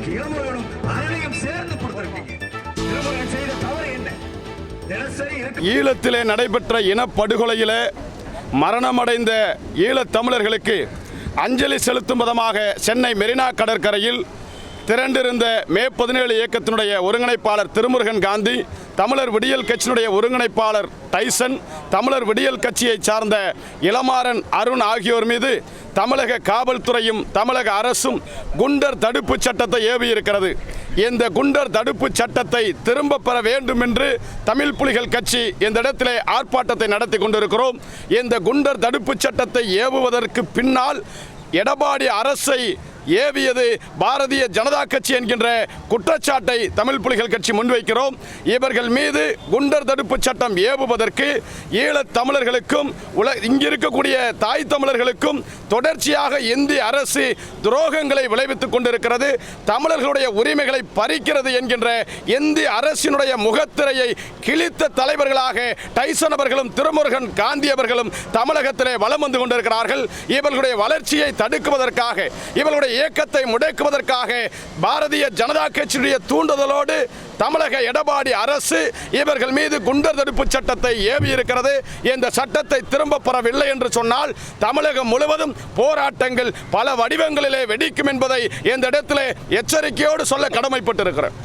இன்னைக்கு இளமுருகனும் அரணையும் சேர்ந்து கொடுத்திருக்கீங்க. திருமுருகன் செய்த தவறு என்ன? தினசரி ஈழத்திலே நடைபெற்ற இனப்படுகொலையிலே மரணமடைந்த ஈழத் தமிழர்களுக்கு அஞ்சலி செலுத்தும் விதமாக சென்னை மெரினா கடற்கரையில் திரண்டிருந்த மே பதினேழு இயக்கத்தினுடைய ஒருங்கிணைப்பாளர் திருமுருகன் காந்தி தமிழர் விடியல் கட்சியினுடைய ஒருங்கிணைப்பாளர் டைசன் தமிழர் விடியல் கட்சியை சார்ந்த இளமாறன் அருண் ஆகியோர் மீது தமிழக காவல்துறையும் தமிழக அரசும் குண்டர் தடுப்பு சட்டத்தை ஏவியிருக்கிறது. இந்த குண்டர் தடுப்பு சட்டத்தை திரும்ப பெற வேண்டும் என்று தமிழ் புலிகள் கட்சி இந்த இடத்திலே ஆர்ப்பாட்டத்தை நடத்தி கொண்டிருக்கிறோம். இந்த குண்டர் தடுப்பு சட்டத்தை ஏவுவதற்கு பின்னால் எடப்பாடி அரசை ஏவியது பாரதிய ஜனதா கட்சி என்கின்ற குற்றச்சாட்டை தமிழ் புலிகள் கட்சி முன்வைக்கிறோம். இவர்கள் மீது குண்டர் தடுப்பு சட்டம் ஏவுவதற்கு ஈழத் தமிழர்களுக்கும் உல இங்கிருக்கக்கூடிய தாய் தமிழர்களுக்கும் தொடர்ச்சியாக இந்திய அரசு துரோகங்களை விளைவித்துக் கொண்டிருக்கிறது. தமிழர்களுடைய உரிமைகளை பறிக்கிறது என்கின்ற இந்திய அரசினுடைய முகத்திரையை கிழித்த தலைவர்களாக டைசன் அவர்களும் திருமுருகன் காந்தி அவர்களும் தமிழகத்திலே வலம் வந்து கொண்டிருக்கிறார்கள். இவர்களுடைய வளர்ச்சியை தடுக்குவதற்காக இவர்களுடைய இயக்கத்தை முடக்குவதற்காக பாரதிய ஜனதா கட்சியுடைய தூண்டுதலோடு தமிழக எடப்பாடி அரசு இவர்கள் மீது குண்டர் தடுப்பு சட்டத்தை ஏவி இருக்கிறது இந்த சட்டத்தை திரும்ப பெறவில்லை என்று சொன்னால் தமிழகம் முழுவதும் போராட்டங்கள் பல வடிவங்களிலே வெடிக்கும் என்பதை இந்த இடத்திலே எச்சரிக்கையோடு சொல்ல கடமைப்பட்டிருக்கிறேன்.